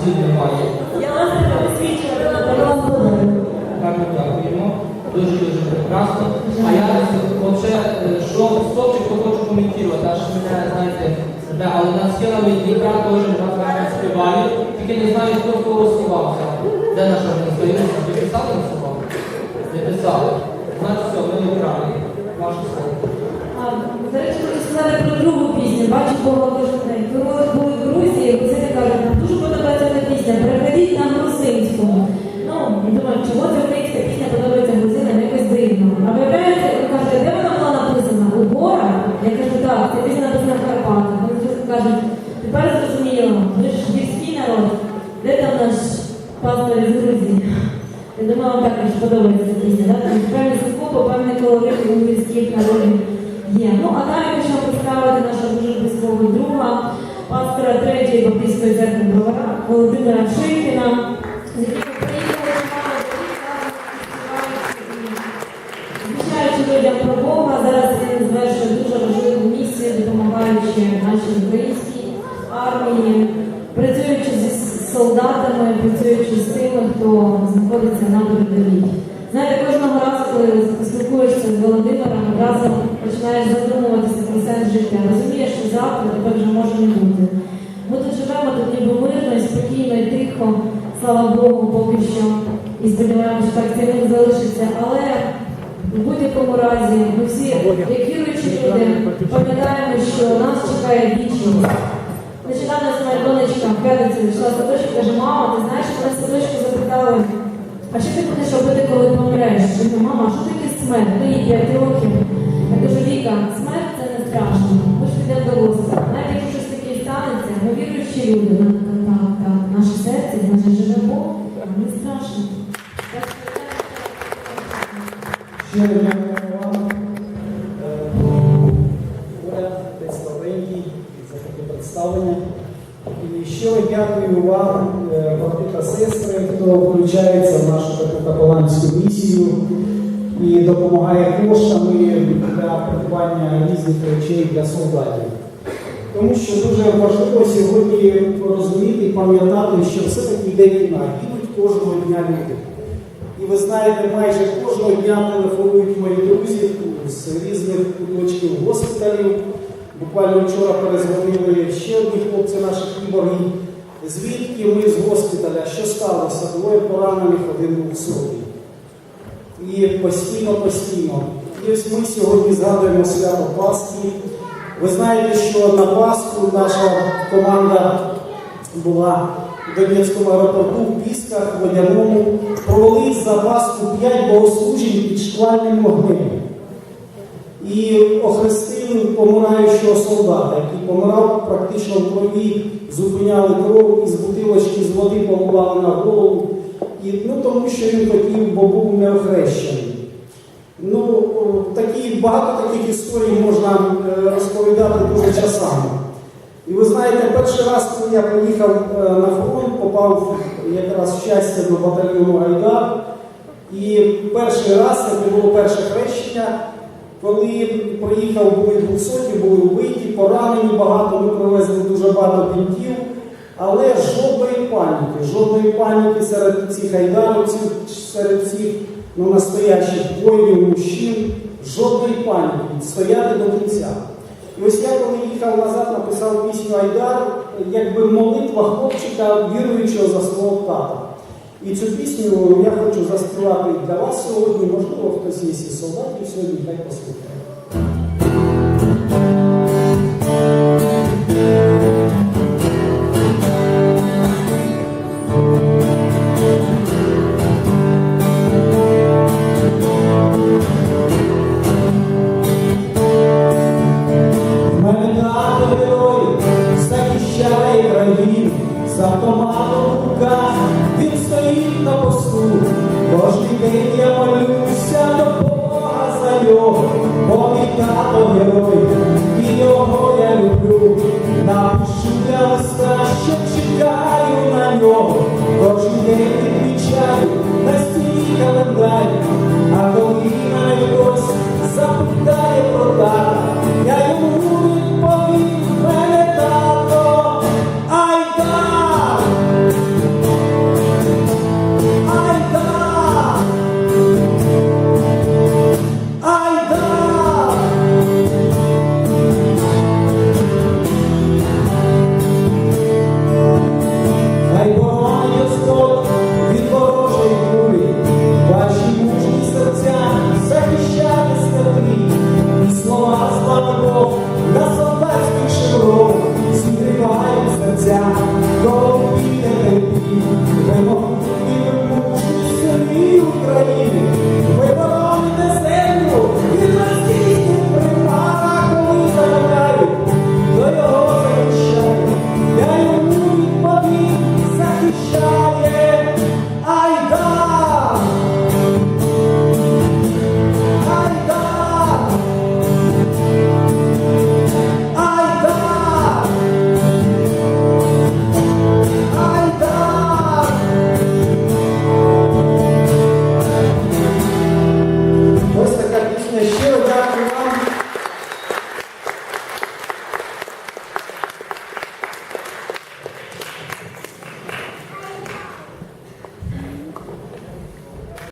слів немає. Я вас не на вас Так, дякуємо. Дуже дуже прекрасно. А я взагалі, що стопчику хочу коментувати, аж мене, знаєте, але у нас є навіть ікра теж гарно співають, тільки не знаю, хто кого співався. Де наша організація? Ви писали на слово? Не писали. Значить, все, ми вкрали. Ваше слово. До речі, хочу сказати про другу пісню. Бачу Бога кожен думаю, чого ця українська пісня подобається грузинам, якось дивно. А виявляється, ви кажете, де вона була написана? У горах? Я кажу, так, ця пісня написана в Карпатах. Вони кажуть, тепер зрозуміло, ви ж гірський народ. Де там наш пастор із Грузії? Я думаю, вам також подобається пісня, да? Там певний скупо, певний колорит у гірських народів є. Ну, а далі хочемо представити нашого дуже близького друга, пастора третьої баптистської церкви Володимира Шейкіна, починаєш задумуватися про сенс життя. Розумієш, що завтра тебе вже може не бути. Ми тут живемо тут ніби мирно, і спокійно і тихо, слава Богу, поки що. І сподіваємося, що так це не залишиться. Але в будь-якому разі ми всі, як віруючі люди, пам'ятаємо, що нас чекає вічність. Нещодавно з моя донечка в п'ятницю йшла в садочок, каже, мама, ти знаєш, мене в садочку запитали, а що ти будеш робити, коли помреш? Мама, що таке смерть? Мені 5 років. Я кажу, Віка, смерть це не страшно. Ми ж підемо до Господа. Навіть якщо щось таке станеться, ми віруючі люди, на так, наше серце, значить живе Бог, нам не страшно. Щиро дякую вам, е, Оля, за таке представлення. І щиро дякую вам, е, брати та сестри, хто включається в нашу таку капеланську місію і допомагає коштами для придбання різних речей для солдатів. Тому що дуже важливо сьогодні розуміти і пам'ятати, що все-таки йде війна, гинуть кожного дня люди. І ви знаєте, майже кожного дня телефонують мої друзі з різних куточків госпіталів. Буквально вчора перезвонили ще одні хлопці наших кіборгів. Звідки ми з госпіталя? Що сталося? Двоє поранених, один був собі. І постійно, постійно. І ось ми сьогодні згадуємо свято Пасхи. Ви знаєте, що на Пасху наша команда була в Донецькому аеропорту в Пісках, в Водяному, провели за Пасху 5 богослужень під шквальним вогнем. І охрестили помираючого солдата, який помирав практично в крові, зупиняли кров із бутилочки з води поливали на голову. І, ну, тому що він хотів, бо був неохрещений. Ну, такі, багато таких історій можна е, розповідати дуже часами. І ви знаєте, перший раз, коли я поїхав е, на фронт, попав якраз в щастя до батальйону Гайдар. І перший раз це було перше хрещення, коли приїхав, були 200, були вбиті, поранені багато, ми привезли дуже багато бінтів. Але жодної паніки, жодної паніки серед цих айдаровців, серед цих ну, настоящих воїнів, мужчин, жодної паніки, стояти до кінця. І ось я, коли їхав назад, написав пісню Айдар, якби молитва хлопчика, віруючого за свого тата. І цю пісню я хочу заспівати для вас сьогодні. Можливо, хтось є із солдатів сьогодні, хай послухає. Тато герой, і його я люблю. Напишу для листа, що чекаю на нього. Кожен день відмічаю на стіні календар, а коли мене хтось запитає про тата, Dr. Robert.